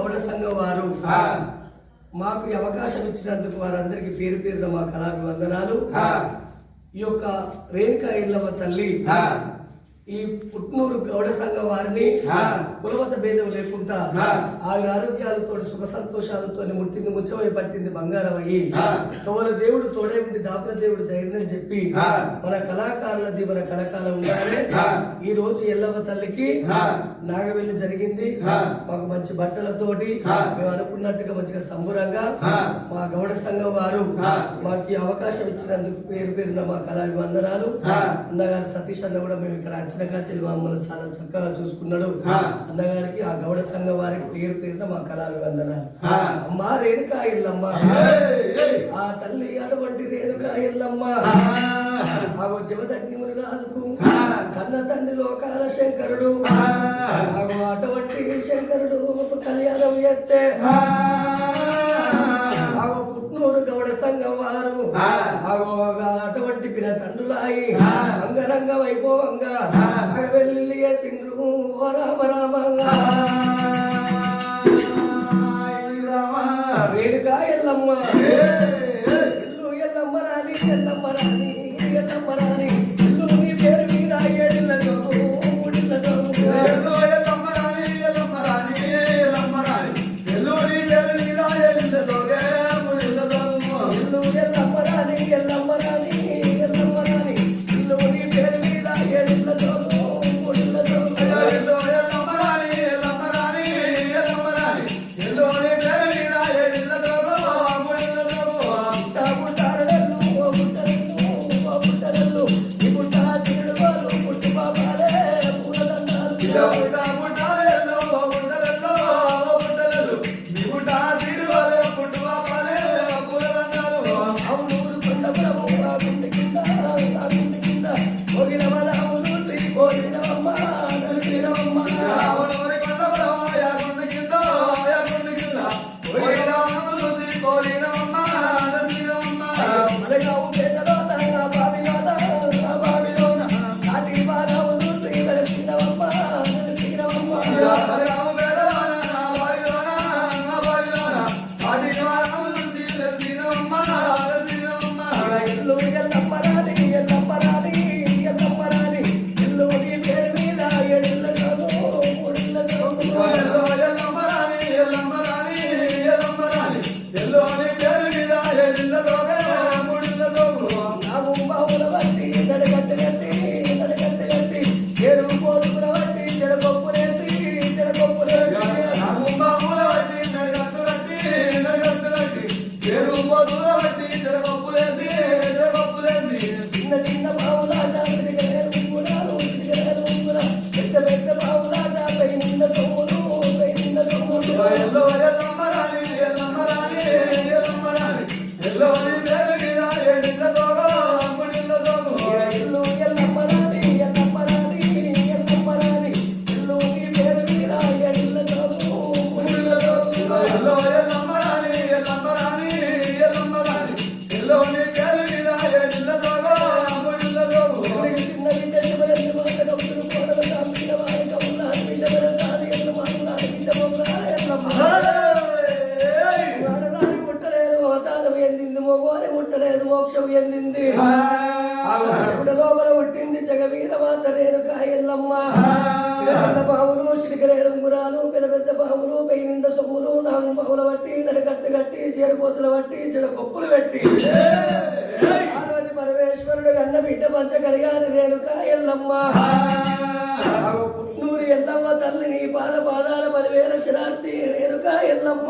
గౌడ సంఘం వారు మాకు ఈ అవకాశం ఇచ్చినందుకు వారందరికీ పేరు పేరున మా కళాభివందనాలు. ఈ యొక్క రేణుకా ఇల్లమ్మ తల్లి ఈ పుట్నూరు గౌడ సంఘం వారిని కులమత భేదం లేకుండా ఆరు ఆరోగ్యాలతో సుఖ సంతోషాలతో ముట్టింది ముచ్చమై పట్టింది బంగారం అయ్యి తోల దేవుడు తోడే ఉండి దాపల దేవుడు ధైర్యం చెప్పి మన కళాకారులది మన కళకాలం ఉండాలి. ఈ రోజు ఎల్లమ్మ తల్లికి నాగవెల్లి జరిగింది. మాకు మంచి బట్టలతోటి మేము అనుకున్నట్టుగా మంచిగా సంబురంగా మా గౌడ సంఘం వారు మాకు ఈ అవకాశం ఇచ్చినందుకు పేరు పేరున మా కళాభివందనాలు. అన్నగారు సతీష్ అన్న కూడా మేము ఇక్కడ అంచనగా చెల్లి మమ్మల్ని చాలా చక్కగా చూసుకున్నాడు. అన్నగారికి ఆ గౌడ సంఘం వారికి పేరు పేరున మా కళాభివందనాలు అమ్మా రేణుకా ఇల్లమ్మ ఆ తల్లి అటువంటి రేణుకా ఇల్లమ్మ ఆగో జమదగ్నిముని రాజుకు. కన్న తండ్రి లోకాల శంకరుడు. అటువంటి శంకరుడు. కళ్యాణం ఎత్తే போய் போவங்க வெளியே சென்றும் ராம ராமங்க வேடுக்காயல்லம்மா చిన్న జగ జగవీర మాత ఎల్లమ్మ చిన్న పాములు చిటికరేరు రంగురాలు పెద్ద పెద్ద పాములు పెయినిండ సొమ్ములు నాలుగు బాహుల బట్టి నడికట్టు కట్టి చేరుకోతుల బట్టి చెడ కొప్పులు పెట్టి. పార్వతి పరమేశ్వరుడు కన్న బిడ్డ పంచ కలిగాని రేణుక ఎల్లమ్మ ఆగో పుట్నూరు ఎల్లమ్మ తల్లి నీ పాద పాదాల పదివేల శరార్థి రేణుక ఎల్లమ్మ